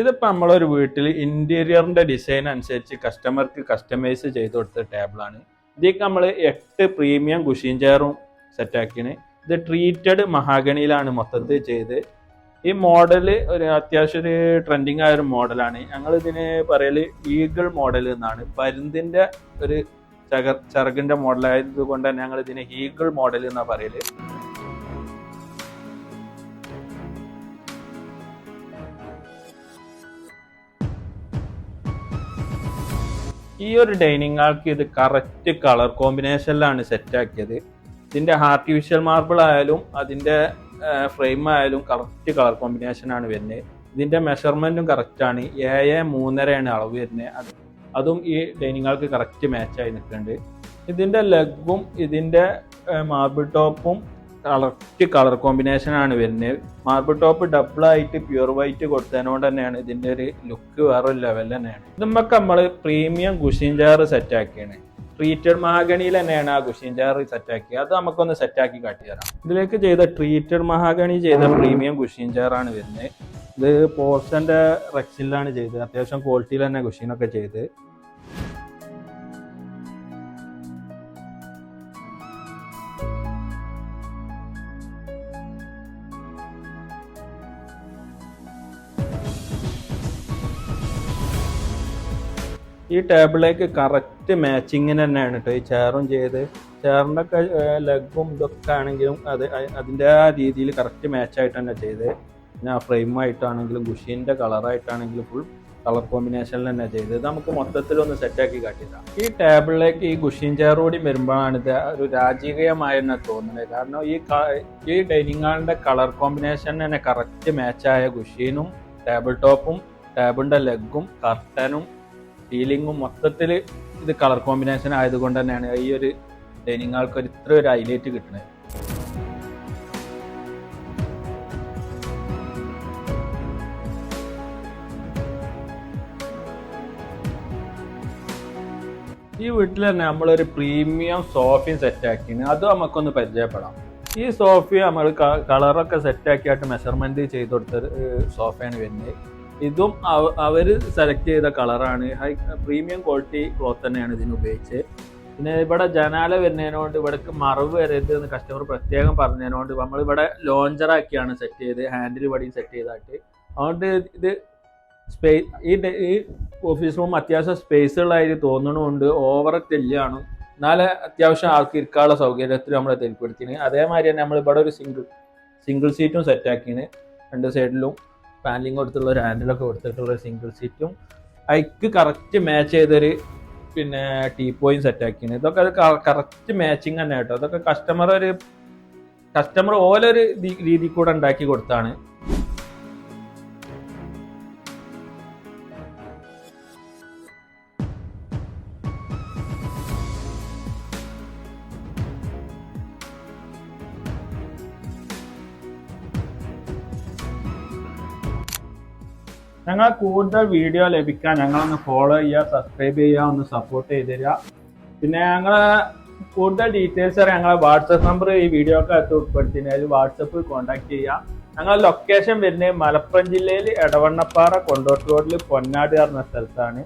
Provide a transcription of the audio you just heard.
ഇതിപ്പോൾ നമ്മളൊരു വീട്ടിൽ ഇന്റീരിയറിന്റെ ഡിസൈൻ അനുസരിച്ച് കസ്റ്റമർക്ക് കസ്റ്റമൈസ് ചെയ്ത് കൊടുത്ത ടേബിളാണ് ഇതിലേക്ക് നമ്മൾ എട്ട് പ്രീമിയം കുഷീൻ ചെയറും സെറ്റാക്കിയാണ് ഇത് ട്രീറ്റഡ് മഹാഗണിയിലാണ് മൊത്തത്തിൽ ചെയ്ത്. ഈ മോഡൽ ഒരു അത്യാവശ്യം ഒരു ട്രെൻഡിങ് ആയ ഒരു മോഡലാണ് ഞങ്ങൾ ഇതിന് പറയൽ ഈഗിൾ മോഡൽ എന്നാണ്. പരുന്തിന്റെ ഒരു ചക ചിറകിന്റെ മോഡലായത് കൊണ്ട് തന്നെ ഞങ്ങൾ ഇതിന് ഈഗിൾ മോഡൽ എന്നാണ് പറയൽ. ഈ ഒരു ഡൈനിങ് ആൾക്ക് ഇത് കറക്റ്റ് കളർ കോമ്പിനേഷനിലാണ് സെറ്റാക്കിയത് ഇതിന്റെ ആർട്ടിഫിഷ്യൽ മാർബിൾ ആയാലും അതിന്റെ ഫ്രെയിം ആയാലും കറക്റ്റ് കളർ കോമ്പിനേഷൻ ആണ് വരുന്നത് ഇതിന്റെ മെഷർമെന്റും കറക്റ്റ് ആണ്. ഏഴ് മൂന്നരയാണ് അളവ് വരുന്നത് അത് ഈ ഡൈനിങ് ആൾക്ക് കറക്റ്റ് മാച്ചായി നിൽക്കുന്നുണ്ട്. ഇതിന്റെ ലെഗും ഇതിന്റെ മാർബിൾ ടോപ്പും കറക്റ്റ് കളർ കോമ്പിനേഷൻ ആണ് വരുന്നത് മാർബിൾ ടോപ്പ് ഡബിൾ ആയിട്ട് പ്യൂർ വൈറ്റ് കൊടുത്തതിനോട് തന്നെയാണ് ഇതിന്റെ ഒരു ലുക്ക് വേറൊരു ലെവൽ തന്നെയാണ്. ഇതുമ്മക്ക് നമ്മൾ പ്രീമിയം കുഷീൻ ജാർ സെറ്റ് ആക്കിയാണ്. ട്രീറ്റഡ് മഹാഗണിയിൽ തന്നെയാണ് ആ കുഷീൻ സെറ്റ് ആക്കി അത് നമുക്കൊന്ന് സെറ്റ് ആക്കി കാട്ടി തരാം. ഇതിലേക്ക് ചെയ്ത ട്രീറ്റഡ് മഹാഗണി ചെയ്ത പ്രീമിയം കുഷീൻ ചാറാണ് വരുന്നത് ഇത് പോർഷന്റെ റെക്സിലാണ് ചെയ്തത്. അത്യാവശ്യം ക്വാളിറ്റിയിൽ തന്നെ കുഷീനൊക്കെ ചെയ്ത്. ഈ ടേബിളിലേക്ക് കറക്റ്റ് മാച്ചിങ്ങിന് തന്നെയാണ് കേട്ടോ ഈ ചെയറും ചെയ്ത്. ചെയറിന്റെ ഒക്കെ ലെഗും ഇതൊക്കെ ആണെങ്കിലും അത് അതിന്റെ ആ രീതിയിൽ കറക്റ്റ് മാച്ചായിട്ട് തന്നെ ചെയ്ത്. പിന്നെ ആ ഫ്രെയിമായിട്ടാണെങ്കിലും ഗുഷീന്റെ കളറായിട്ടാണെങ്കിലും ഫുൾ കളർ കോമ്പിനേഷനിൽ തന്നെ ചെയ്ത്. നമുക്ക് മൊത്തത്തിൽ ഒന്ന് സെറ്റാക്കി കാട്ടിയതാണ് ഈ ടേബിളിലേക്ക് ഈ ഗുഷീൻ ചെയറോടി വരുമ്പോഴാണ് ഇത് ഒരു രാജകീയമായി തന്നെ തോന്നുന്നത്. കാരണം ഈ ഈ ഡൈനിങ് ഹാളിന്റെ കളർ കോമ്പിനേഷൻ തന്നെ കറക്റ്റ് മാച്ചായ ഗുഷീനും ടേബിൾ ടോപ്പും ടേബിളിന്റെ ലെഗും കർട്ടനും ഫീലിങ്ങും മൊത്തത്തിൽ ഇത് കളർ കോമ്പിനേഷൻ ആയതുകൊണ്ട് തന്നെയാണ് ഈ ഒരു ഡൈനിങ് ഹാൾക്ക് ഒരു ഇത്ര ഒരു ഹൈലൈറ്റ് കിട്ടുന്നത് ഈ വീട്ടിൽ തന്നെ നമ്മളൊരു പ്രീമിയം സോഫയും സെറ്റ് ആക്കിന് അത് നമുക്കൊന്ന് പരിചയപ്പെടാം. ഈ സോഫ നമ്മൾ കളറൊക്കെ സെറ്റ് ആക്കിയിട്ട് മെഷർമെന്റ് ചെയ്ത് കൊടുത്ത സോഫയാണ് വരുന്നത്. ഇതും അവർ സെലക്ട് ചെയ്ത കളറാണ് ഹൈ പ്രീമിയം ക്വാളിറ്റി ക്ലോത്ത് തന്നെയാണ് ഇതിന് ഉപയോഗിച്ചത്. പിന്നെ ഇവിടെ ജനാല വരുന്നതിനോണ്ട് ഇവിടേക്ക് മറവ് വരരുത് എന്ന് കസ്റ്റമർ പ്രത്യേകം പറഞ്ഞതിനോണ്ട് നമ്മൾ ഇവിടെ ലോഞ്ചറാക്കിയാണ് സെറ്റ് ചെയ്ത് ഹാൻഡിൽ വടിയും സെറ്റ് ചെയ്തായിട്ട് അതുകൊണ്ട് ഇത് സ്പേസ് ഈ ഈ ഓഫീസ് റൂം അത്യാവശ്യം സ്പേസുകളായിട്ട് തോന്നണമുണ്ട് ഓവർ തെല്ലാണ് എന്നാലും അത്യാവശ്യം ആൾക്ക് ഇരിക്കാനുള്ള സൗകര്യത്തിൽ നമ്മൾ തെൽപ്പെടുത്തിന് അതേമാതിരി തന്നെ നമ്മൾ ഇവിടെ ഒരു സിംഗിൾ സിംഗിൾ സീറ്റും സെറ്റാക്കിന് രണ്ട് സൈഡിലും പാനലിങ് കൊടുത്തുള്ള ഒരു ഹാൻഡിലൊക്കെ കൊടുത്തിട്ടുള്ള ഒരു സിംഗിൾ സീറ്റും അതിക്ക് കറക്റ്റ് മാച്ച് ചെയ്തൊരു പിന്നെ ടീ പോയിന്റ് സെറ്റ് ആക്കിയാണ് ഇതൊക്കെ അത് കറക്റ്റ് മാച്ചിങ് തന്നെ കേട്ടോ. അതൊക്കെ കസ്റ്റമർ ഒരു കസ്റ്റമർ ഓലൊരു രീതി കൂടെ ഉണ്ടാക്കി കൊടുത്താണ്. ഞങ്ങൾ കൂടുതൽ വീഡിയോ ലഭിക്കാൻ ഞങ്ങളൊന്ന് ഫോളോ ചെയ്യുക സബ്സ്ക്രൈബ് ചെയ്യുക ഒന്ന് സപ്പോർട്ട് ചെയ്ത് തരിക. പിന്നെ ഞങ്ങളെ കൂടുതൽ ഡീറ്റെയിൽസ് അറിയാൻ ഞങ്ങളെ വാട്സപ്പ് നമ്പർ ഈ വീഡിയോ ഒക്കെ അകത്ത് ഉൾപ്പെടുത്തിയതിനാൽ വാട്സപ്പിൽ കോൺടാക്ട് ചെയ്യുക. ഞങ്ങൾ ലൊക്കേഷൻ വരുന്നത് മലപ്പുറം ജില്ലയിൽ എടവണ്ണപ്പാറ കൊണ്ടോട്ട് റോഡിൽ പൊന്നാട് പറഞ്ഞ സ്ഥലത്താണ്.